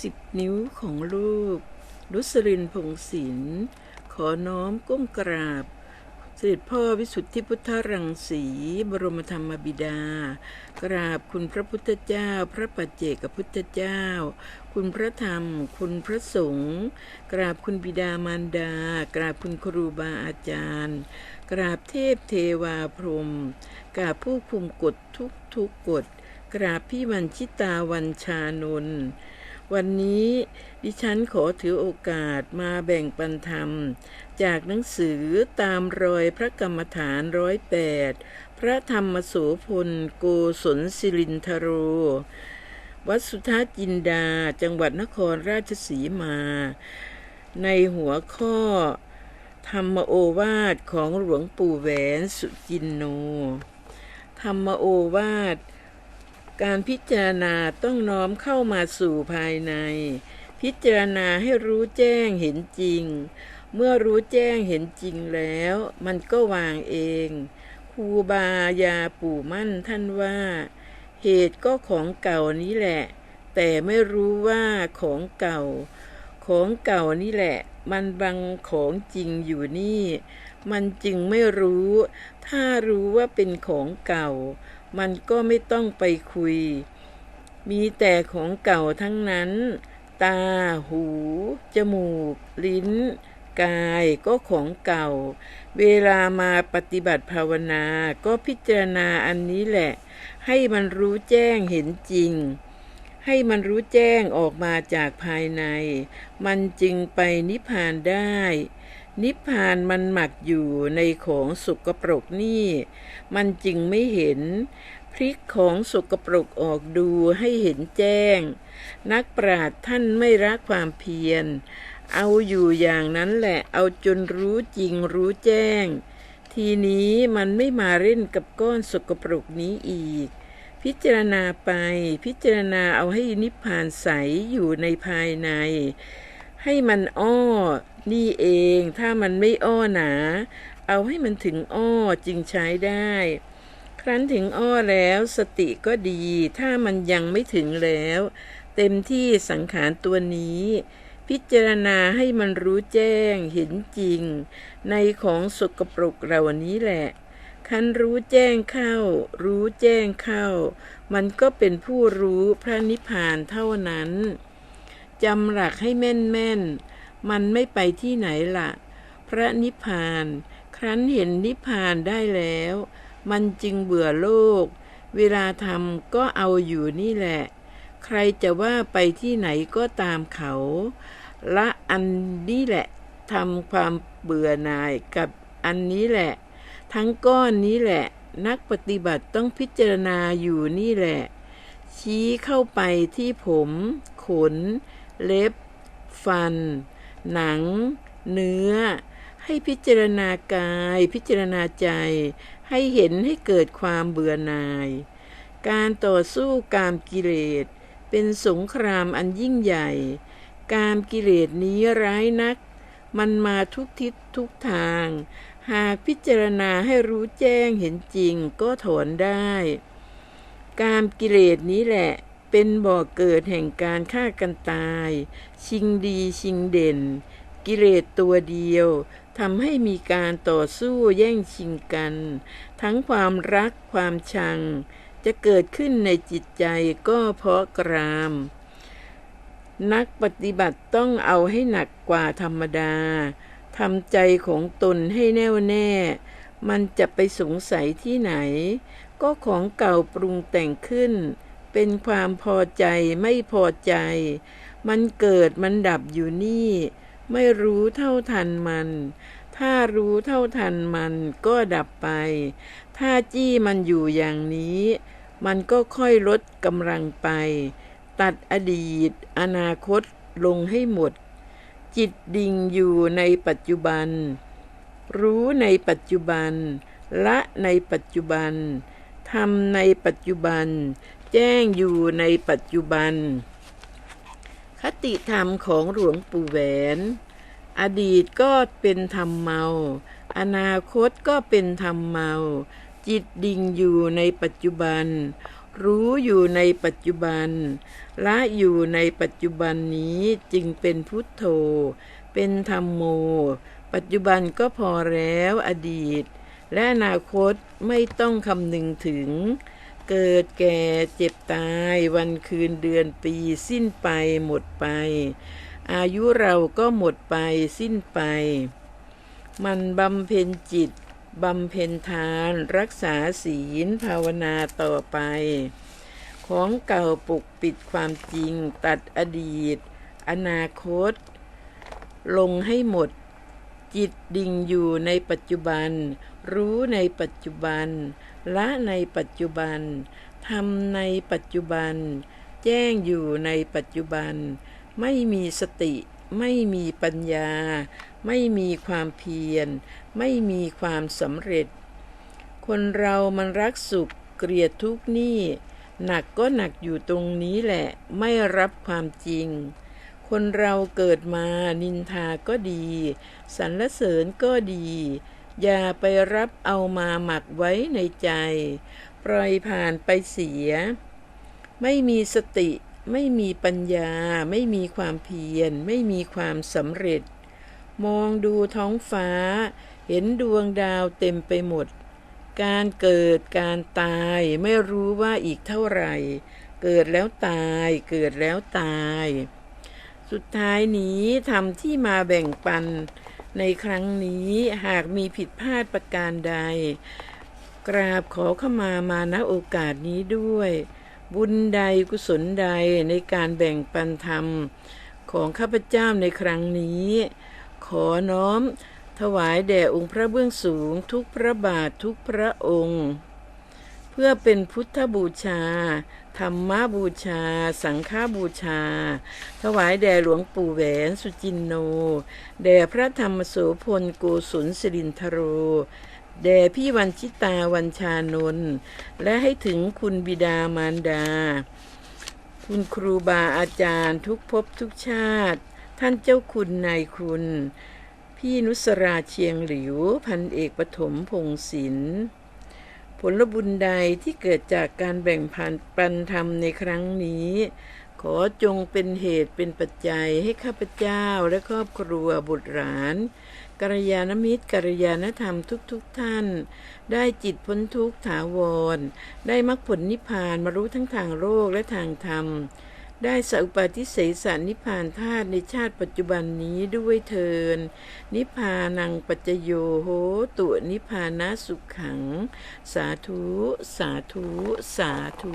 สิบนิ้วของลูกรุสรินพงศิลป์ขอน้อมก้มกราบเสด็จพ่อวิสุทธิพุทธรังสีบรมธรรมบิดา กราบคุณพระพุทธเจ้า พระปัจเจกพุทธเจ้า คุณพระธรรม คุณพระสงฆ์กราบคุณบิดามารดา กราบคุณครูบาอาจารย์ กราบเทพเทวาพรมกราบผู้คุมกฎทุกทุกกฎกราบพี่วันชิตาวันชานนท์ วันนี้ดิฉันขอถือโอกาสมาแบ่งปันธรรม จากหนังสือตามรอยพระกรรมฐานร้อยแปดพระธรรมโสพลโกศลสิรินทโร วัดสุทธาจินดาจังหวัดนครราชสีมา ในหัวข้อ ธรรมโอวาทของหลวงปู่แหวนสุจินโน ธรรมโอวาท การพิจารณาต้องน้อมเข้ามาสู่ภายใน พิจารณาให้รู้แจ้งเห็นจริง เมื่อรู้แจ้งเห็นจริงแล้ว มันก็วางเองครูบายาปู่มั่นท่านว่า เหตุก็ของเก่านี้แหละ แต่ไม่รู้ว่าของเก่า ของเก่านี่แหละ มันบังของจริงอยู่นี่ มันจึงไม่รู้ ถ้ารู้ว่าเป็นของเก่า มันก็ไม่ต้องไปคุย มีแต่ของเก่าทั้งนั้น ตา หู จมูก ลิ้น กายก็ของเก่า เวลามาปฏิบัติภาวนา ก็พิจารณาอันนี้แหละ ให้มันรู้แจ้งเห็นจริง ให้มันรู้แจ้งออกมาจากภายใน มันจึงไปนิพพานได้ นิพพานมันหมักอยู่ในของสุกปรกนี่ มันจึงไม่เห็นพลิกของสุกปรกออกดูให้เห็นแจ้ง นักปราชญ์ท่านไม่รักความเพียร เอาอยู่อย่างนั้นแหละ เอาจนรู้จริงรู้แจ้ง ทีนี้มันไม่มาเล่นกับก้อนสกปรกนี้อีก พิจารณาไปพิจารณาเอาให้นิพพานใสอยู่ในภายใน ให้มันอ้อ นี่เอง ถ้ามันไม่อ้อหนา เอาให้มันถึงอ้อจึงใช้ได้ ครั้นถึงอ้อแล้วสติก็ดี ถ้ามันยังไม่ถึงแล้ว เต็มที่สังขารตัวนี้ พิจารณาให้มันรู้แจ้งเห็นจริง ในของสกปรกเหล่านี้แหละคันรู้แจ้งเข้า รู้แจ้งเข้า มันก็เป็นผู้รู้พระนิพพานเท่านั้น จำหลักให้แม่นแม่นๆ มันไม่ไปที่ไหนล่ะ พระนิพพาน ครั้นเห็นนิพพานได้แล้ว มันจึงเบื่อโลก เวลาทำก็เอาอยู่นี่แหละ ใครจะว่าไปที่ไหนก็ตามเขา ละอันนี้แหละทำความเบื่อหน่ายกับอันนี้แหละ ทั้งก้อนนี้แหละ นักปฏิบัติต้องพิจารณาอยู่นี่แหละ ชี้เข้าไปที่ผม ขน เล็บ ฟัน หนัง เนื้อ ให้พิจารณากาย พิจารณาใจ ให้เห็นให้เกิดความเบื่อหน่าย การต่อสู้กามกิเลส เป็นสงครามอันยิ่งใหญ่ กามกิเลสนี้ร้ายนัก มันมาทุกทิศทุกทาง หากพิจารณาให้รู้แจ้งเห็นจริงก็ถอนได้ กามกิเลสนี้แหละ เป็นบ่อกเกิดแห่งการฆ่ากันตาย ชิงดีชิงเด่น กิเลสตัวเดียวทำให้มีการต่อสู้แย่งชิงกัน ทั้งความรักความชัง จะเกิดขึ้นในจิตใจก็เพราะกราม นักปฏิบัติต้องเอาให้หนักกว่าธรรมดาทำใจของตนให้แน่วแน่ มันจะไปสงสัยที่ไหน ก็ของเก่าปรุงแต่งขึ้น เป็นความพอใจไม่พอใจ มันเกิดมันดับอยู่นี่ ไม่รู้เท่าทันมัน ถ้ารู้เท่าทันมันก็ดับไป ถ้าจี้มันอยู่อย่างนี้ มันก็ค่อยลดกำลังไป ตัดอดีต อนาคตลงให้หมด จิตดิ่งอยู่ในปัจจุบัน รู้ในปัจจุบัน ละในปัจจุบันทำในปัจจุบัน แจ้งอยู่ในปัจจุบัน คติธรรมของหลวงปู่แหวน อดีตก็เป็นธรรมเมา อนาคตก็เป็นธรรมเมา จิตดิ่งอยู่ในปัจจุบัน รู้อยู่ในปัจจุบัน ละอยู่ในปัจจุบันนี้จึงเป็นพุทโธ เป็นธรรมโม ปัจจุบันก็พอแล้วอดีต และอนาคตไม่ต้องคำนึงถึง เกิดแก่เจ็บตายวันคืนเดือนปีสิ้นไปหมดไป อายุเราก็หมดไปสิ้นไป มันบำเพ็ญจิตบำเพ็ญทานรักษาศีลภาวนาต่อไป ของเก่าปกปิดความจริงตัดอดีต อนาคต ลงให้หมด จิตดิ่งอยู่ในปัจจุบัน รู้ในปัจจุบัน ละในปัจจุบันทำในปัจจุบัน แจ้งอยู่ในปัจจุบัน ไม่มีสติ ไม่มีปัญญา ไม่มีความเพียร ไม่มีความสำเร็จ คนเรามันรักสุขเกลียดทุกข์นี่ หนักก็หนักอยู่ตรงนี้แหละ ไม่รับความจริง คนเราเกิดมานินทาก็ดี สรรเสริญก็ดี อย่าไปรับเอามาหมักไว้ในใจ ปล่อยผ่านไปเสีย ไม่มีสติ ไม่มีปัญญา ไม่มีความเพียร ไม่มีความสำเร็จ มองดูท้องฟ้า เห็นดวงดาวเต็มไปหมด การเกิดการตายไม่รู้ว่าอีกเท่าไหร่ เกิดแล้วตาย เกิดแล้วตาย สุดท้ายนี้ทำที่มาแบ่งปัน ในครั้งนี้หากมีผิดพลาดประการใด กราบขอขมามาณโอกาสนี้ด้วย บุญใดกุศลใดในการแบ่งปันธรรม ของข้าพเจ้าในครั้งนี้ ขอน้อม ถวายแด่องค์พระเบื้องสูงทุกพระบาททุกพระองค์ พื่อเป็นพุทธบูชา ธรรมบูชา สังฆบูชา ถวายแด่หลวงปู่แหวนสุจินโน แด่พระธรรมโสพลโกศลสิรินทโร แด่พี่วันชิตาวันชานนท์และให้ถึงคุณบิดามารดา คุณครูบาอาจารย์ทุกภพทุกชาติ ท่านเจ้าคุณนายคุณ พี่นุสราเชียงหลิว พันเอกปฐมพงศิลป์ ผลบุญใดที่เกิดจากการแบ่งผ่านปันธรรมในครั้งนี้ ขอจงเป็นเหตุเป็นปัจจัยให้ข้าพเจ้าและครอบครัวบุตรหลานกัลยาณมิตรกัลยาณธรรมทุกๆทท่าน ได้จิตพ้นทุกข์ถาวร ได้มรรคผลนิพพานมารู้ทั้งทางโลกและทางธรรม ได้สัพปฏิเสสนิพพานธาตุในชาติปัจจุบันนี้ด้วยเทิน นิพพานังปัจจโยโหตุนิพพานะสุขขัง สาธุ สาธุ สาธุ